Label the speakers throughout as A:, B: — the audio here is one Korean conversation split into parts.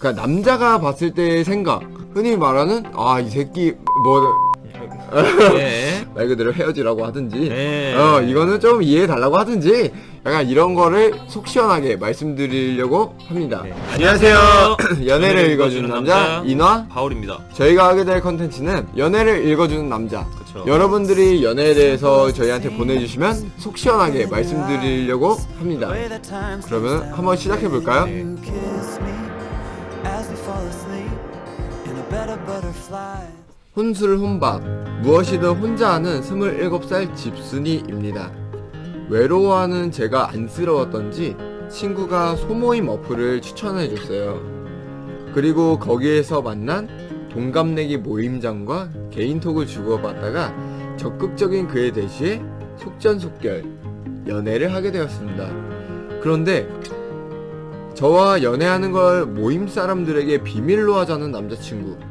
A: 그러니까 남자가 봤을 때의 생각 흔히 말하는 아 이 새끼 뭐
B: 예.
A: 말 그대로 헤어지라고 하든지
B: 예.
A: 어 이거는 좀 이해해 달라고 하든지 약간 이런 거를 속 시원하게 말씀드리려고 합니다.
B: 네.
A: 안녕하세요.
B: 안녕하세요.
A: 연애를 읽어주는 남자 인화.
B: 바울입니다.
A: 저희가 하게 될 컨텐츠는 연애를 읽어주는 남자.
B: 그쵸.
A: 여러분들이 연애에 대해서 저희한테 보내주시면 속 시원하게 말씀드리려고 합니다. 그러면 한번 시작해 볼까요?
B: 네.
A: 혼술 혼밥 무엇이든 혼자 하는 27살 집순이입니다. 외로워하는 제가 안쓰러웠던지 친구가 소모임 어플을 추천해 줬어요. 그리고 거기에서 만난 동갑내기 모임장과 개인톡을 주고받다가 적극적인 그의 대시에 속전속결 연애를 하게 되었습니다. 그런데 저와 연애하는 걸 모임 사람들에게 비밀로 하자는 남자친구
B: 어.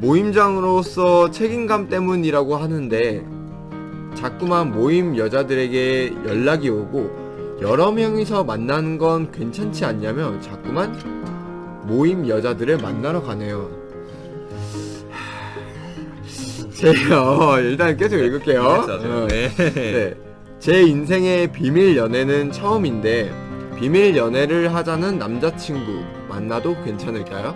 A: 모임장으로서 책임감 때문이라고 하는데 자꾸만 모임 여자들에게 연락이 오고 여러 명이서 만나는 건 괜찮지 않냐며 자꾸만 모임 여자들을 만나러 가네요. 제가 일단 계속 읽을게요. 어,
B: 네.
A: 네. 제 인생의 비밀 연애는 처음인데 비밀 연애를 하자는 남자친구 만나도 괜찮을까요?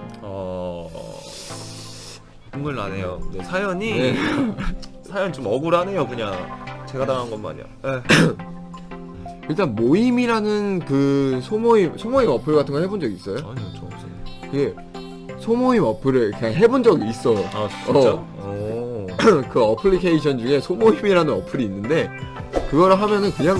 B: 어. 눈물 나네요. 네, 사연이
A: 네.
B: 사연 좀 억울하네요. 그냥 제가 당한 것 마냥. 에.
A: 일단 모임이라는 그 소모임 소모임 어플 같은 거 해본 적 있어요?
B: 아니요, 저 없어요.
A: 그게 소모임 어플을 그냥 해본 적이 있어.
B: 아, 진짜?
A: 어.
B: 오.
A: 그 어플리케이션 중에 소모임이라는 어플이 있는데 그거를 하면은 그냥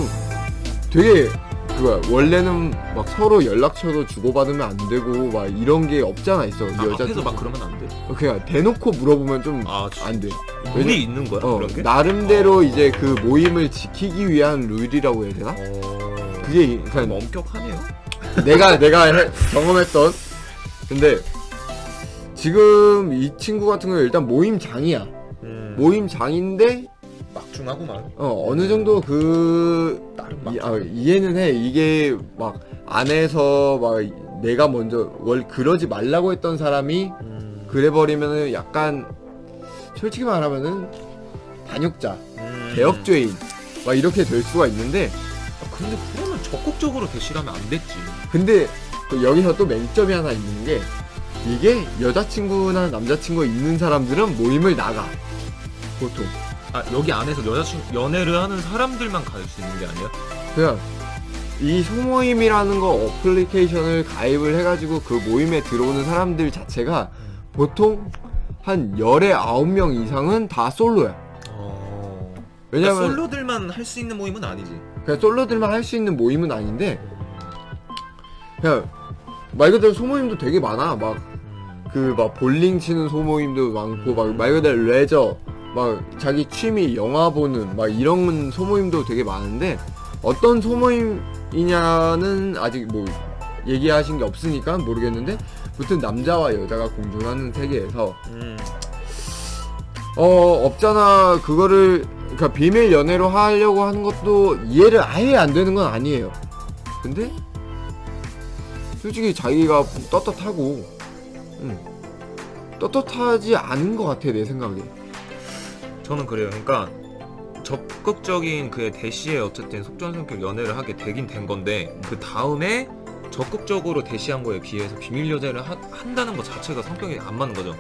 A: 되게 그거야 원래는 막 서로 연락처도 주고받으면 안 되고 막 이런 게 없잖아 있어
B: 아,
A: 여자
B: 앞에서 막 그러면 안 돼.
A: 그냥 대놓고 물어보면 좀
B: 아,
A: 안 돼.
B: 룰이 있는 거야?
A: 어,
B: 그런 게?
A: 나름대로 이제 그 모임을 지키기 위한 룰이라고 해야 되나?
B: 어.
A: 그게
B: 좀
A: 그냥
B: 엄격하네요.
A: 내가 내가 해- 경험했던 근데 지금 이 친구 같은 경우 일단 모임장이야
B: 음.
A: 모임장인데
B: 막중하고만.
A: 어 어느 정도 그
B: 나름
A: 이. 아, 이해는 해 이게 막 안에서 막 내가 먼저 월 그러지 말라고 했던 사람이
B: 음.
A: 그래 버리면은 약간 솔직히 말하면은 반역자
B: 음.
A: 개혁죄인 막 이렇게 될 수가 있는데
B: 아, 근데 그러면 적극적으로 대시하면 안 됐지.
A: 근데 또 여기서 또 맹점이 하나 있는 게 이게 여자친구나 남자친구 있는 사람들은 모임을 나가 보통
B: 아 여기 안에서 여자친구 연애를 하는 사람들만 갈 수 있는 게 아니야?
A: 그냥 이 소모임이라는 거 어플리케이션을 가입을 해가지고 그 모임에 들어오는 사람들 자체가 보통 한 열에 아홉 명 이상은 다 솔로야
B: 어.
A: 왜냐면
B: 그러니까 솔로들만 할 수 있는 모임은 아니지.
A: 그냥 솔로들만 할 수 있는 모임은 아닌데 그냥 말 그대로 소모임도 되게 많아 막
B: 음.
A: 그막 볼링 치는 소모임도 많고 막 말 그대로 레저 막 자기 취미 영화 보는 막 이런 소모임도 되게 많은데 어떤 소모임이냐는 아직 뭐 얘기하신 게 없으니까 모르겠는데 무튼 남자와 여자가 공존하는 세계에서
B: 음.
A: 어 없잖아. 그거를 그러니까 비밀 연애로 하려고 하는 것도 이해를 아예 안 되는 건 아니에요. 근데 솔직히 자기가 떳떳하고 음, 떳떳하지 않은 것 같아 내 생각에
B: 저는 그래요. 그러니까 적극적인 그의 대시에 어쨌든 속전속결 연애를 하게 되긴 된 건데 그 다음에 적극적으로 대시한 거에 비해서 비밀 연애를 하- 한다는 것 자체가 성격이 안 맞는 거죠.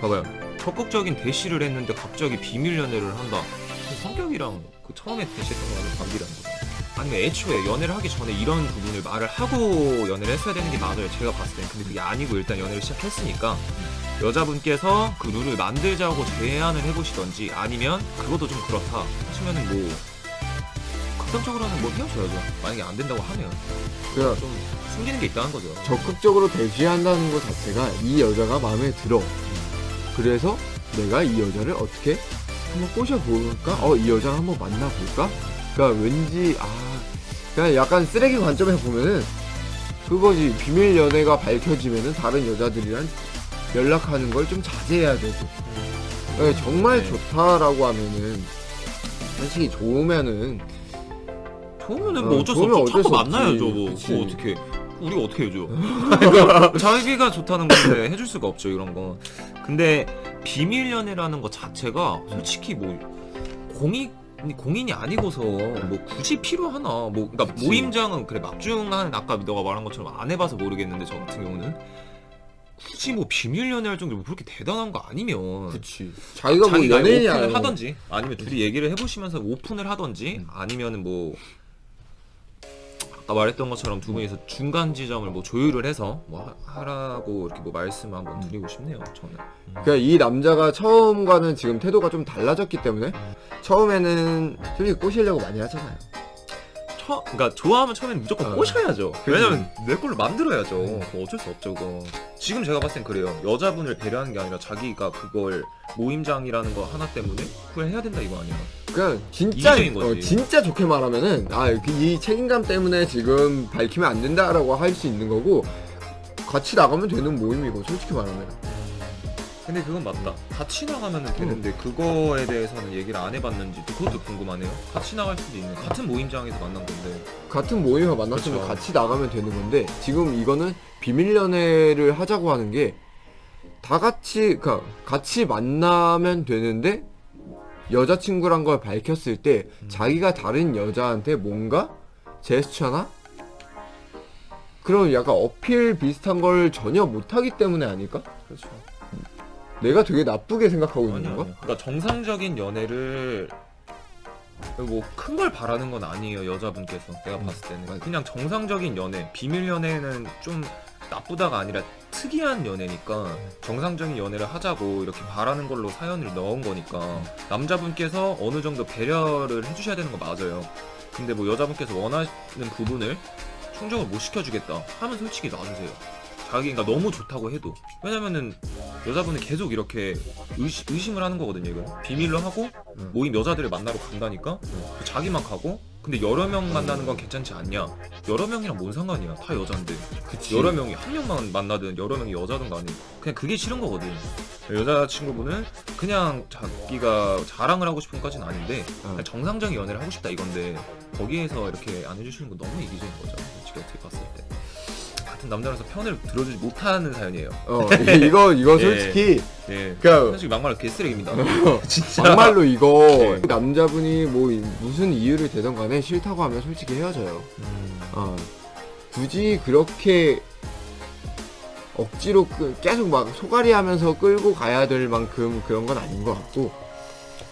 B: 봐봐요. 적극적인 대시를 했는데 갑자기 비밀 연애를 한다. 그 성격이랑 그 처음에 대시했던 거랑 반비라는 거죠. 아니면 애초에 연애를 하기 전에 이런 부분을 말을 하고 연애를 했어야 되는 게 맞아요. 제가 봤을 땐. 근데 그게 아니고 일단 연애를 시작했으니까 여자분께서 그 룰을 만들자고 제안을 해보시던지 아니면 그것도 좀 그렇다 하시면은 뭐 극단적으로는 뭐 헤어져야죠. 만약에 안 된다고 하면
A: 그냥
B: 좀 숨기는 게 있다는 거죠.
A: 적극적으로 대시한다는 것 자체가 이 여자가 마음에 들어 그래서 내가 이 여자를 어떻게 한번 꼬셔볼까? 어 이 여자를 한번 만나볼까? 그러니까 왠지 아 그냥 약간 쓰레기 관점에서 보면은 그거지 비밀 연애가 밝혀지면은 다른 여자들이랑 연락하는 걸 좀 자제해야 되고 네, 정말
B: 네.
A: 좋다라고 하면은 솔직히 좋으면은
B: 좋으면은
A: 어,
B: 뭐 어쩔 수
A: 좋으면
B: 없죠.
A: 어쩔
B: 자꾸
A: 수
B: 만나야죠.
A: 없지.
B: 뭐
A: 그치.
B: 그거 어떻게 우리가 어떻게 해줘? 자기가 좋다는 건데 해줄 수가 없죠 이런 거. 근데 비밀 연애라는 것 자체가 솔직히 뭐 공익 공인이 아니고서 뭐 굳이 필요하나? 뭐 그러니까
A: 그치.
B: 모임장은 그래 막중한 아까 너가 말한 것처럼 안 해봐서 모르겠는데 저 같은 경우는 굳이 뭐 비밀 연애할 정도로 뭐 그렇게 대단한 거 아니면
A: 그치. 자기가 뭐
B: 자기가
A: 연예인이
B: 오픈을 하던지 아니면 둘이 얘기를 해보시면서 오픈을 하던지
A: 음.
B: 아니면은 뭐 아까 말했던 것처럼 두 분이서 중간 지점을 뭐 조율을 해서 뭐 하- 하라고 이렇게 뭐 말씀 한번 드리고 싶네요 저는
A: 그러니까 이 남자가 처음과는 지금 태도가 좀 달라졌기 때문에 처음에는 솔직히 꼬시려고 많이 하잖아요.
B: 처, 그러니까 좋아하면 처음에는 무조건
A: 어.
B: 꼬셔야죠. 왜냐면 내 걸로 만들어야죠. 그거 어쩔 수 없죠 그거. 지금 제가 봤을 땐 그래요. 여자분을 배려하는 게 아니라 자기가 그걸 모임장이라는 거 하나 때문에 그걸 해야 된다 이거 아니야
A: 그냥 진짜
B: 이기적인 거지.
A: 어, 진짜 좋게 말하면은 아 이 책임감 때문에 지금 밝히면 안 된다라고 할 수 있는 거고 같이 나가면 되는 모임이고 솔직히 말하면
B: 근데 그건 맞다. 같이 나가면 되는데 그거에 대해서는 얘기를 안 해봤는지 또 그것도 궁금하네요. 같이 나갈 수도 있는 같은 모임장에서 만난 건데.
A: 같은 모임에 만났으면
B: 그쵸.
A: 같이 나가면 되는 건데 지금 이거는 비밀 연애를 하자고 하는 게 다 같이 그러니까 같이 만나면 되는데 여자친구란 걸 밝혔을 때
B: 음.
A: 자기가 다른 여자한테 뭔가 제스처나 그런 약간 어필 비슷한 걸 전혀 못하기 때문에 아닐까?
B: 그렇죠.
A: 내가 되게 나쁘게 생각하고 있는
B: 아니요.
A: 건가?
B: 그러니까 정상적인 연애를 뭐 큰 걸 바라는 건 아니에요 여자분께서 내가
A: 음,
B: 봤을 때는
A: 맞아.
B: 그냥 정상적인 연애 비밀 연애는 좀 나쁘다가 아니라 특이한 연애니까 정상적인 연애를 하자고 이렇게 바라는 걸로 사연을 넣은 거니까 남자분께서 어느 정도 배려를 해주셔야 되는 거 맞아요 근데 뭐 여자분께서 원하는 부분을 충족을 못 시켜주겠다 하면 솔직히 놔주세요 자기가 너무 좋다고 해도 왜냐면은 여자분은 계속 이렇게 의심, 의심 을 하는 거거든요 이건 비밀로 하고
A: 응.
B: 모임 여자들을 만나러 간다니까? 자기만 가고? 근데 여러 명 만나는 건 괜찮지 않냐? 여러 명이랑 뭔 상관이야 다 여잔데.
A: 그치.
B: 여러 명이 한 명만 만나든 여러 명이 여자든 간에. 그냥 그게 싫은 거거든. 여자친구분은 그냥 자기가 자랑을 하고 싶은 것까지는 아닌데
A: 어.
B: 그냥 정상적인 연애를 하고 싶다 이건데 거기에서 이렇게 안 해주시는 건 너무 이기적인 거죠 솔직히 어떻게 같은 남자라서 편을 들어주지 못하는 사연이에요
A: 어 이거 이거
B: 예.
A: 솔직히
B: 네
A: 그러니까
B: 솔직히 막말 개쓰레기입니다 진짜
A: 정말로 이거
B: 네.
A: 남자분이 뭐 이- 무슨 이유를 대던 간에 싫다고 하면 솔직히 헤어져요.
B: 음,
A: 어, 굳이 그렇게 억지로 끄- 계속 막 소가리 하면서 끌고 가야 될 만큼 그런 건 아닌 것 같고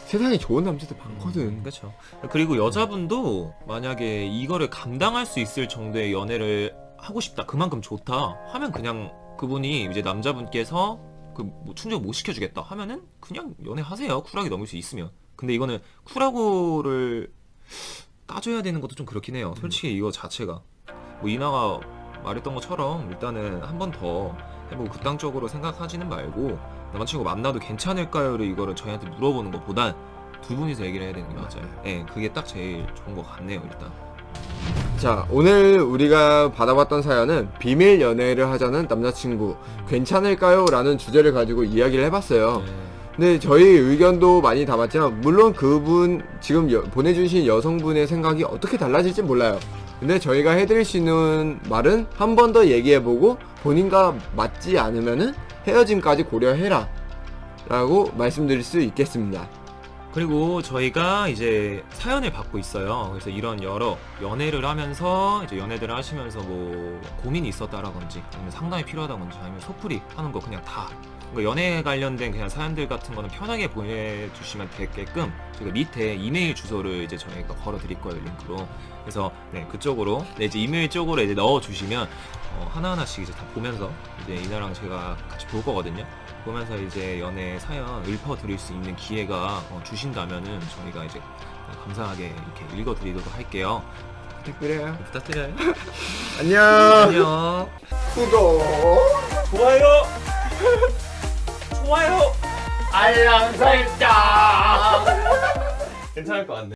A: 세상에 좋은 남자들 많거든.
B: 그렇죠. 그리고 여자분도 만약에 이거를 감당할 수 있을 정도의 연애를 하고 싶다, 그만큼 좋다 하면 그냥 그분이 이제 남자분께서 그뭐 충족 못 시켜주겠다 하면은 그냥 연애하세요. 쿨하게 넘길 수 있으면. 근데 이거는 쿨하고를 따져야 되는 것도 좀 그렇긴 해요. 솔직히 이거 자체가 뭐 이나가 말했던 것처럼 일단은 한 번 더 해보고 극단적으로 생각하지는 말고 남자친구 만나도 괜찮을까요를 이거를 저희한테 물어보는 것보단 두 분이서 얘기를 해야 되는 게 맞아요. 예, 그게 딱 제일 좋은 것 같네요, 일단.
A: 자 오늘 우리가 받아봤던 사연은 비밀 연애를 하자는 남자친구 괜찮을까요? 라는 주제를 가지고 이야기를 해봤어요.
B: 네.
A: 근데 저희 의견도 많이 담았지만 물론 그분 지금 여- 보내주신 여성분의 생각이 어떻게 달라질지 몰라요. 근데 저희가 해드릴 수 있는 말은 한 번 더 얘기해보고 본인과 맞지 않으면은 헤어짐까지 고려해라 라고 말씀드릴 수 있겠습니다.
B: 그리고 저희가 이제 사연을 받고 있어요. 그래서 이런 여러 연애를 하면서 이제 연애들을 하시면서 뭐 고민이 있었다라든지 아니면 상담이 필요하다든지 아니면 소풀이 하는 거 그냥 다 그러니까 연애에 관련된 그냥 사연들 같은 거는 편하게 보내주시면 되게끔 저희가 밑에 이메일 주소를 이제 저희가 걸어 드릴 거예요 링크로 그래서 네 그쪽으로 네, 이제 이메일 쪽으로 이제 넣어 주시면 어, 하나 하나씩 이제 다 보면서 이제 이나랑 제가 같이 볼 거거든요. 보면서 이제 연애 사연 읊어 드릴 수 있는 기회가 어, 주신다면은 저희가 이제 감사하게 이렇게 읽어 드리도록 할게요.
A: 부탁드려요.
B: 부탁드려요.
A: 안녕.
B: 안녕.
A: 구독.
B: 좋아요. 좋아요.
A: 알람 설정.
B: 괜찮을 것 같네.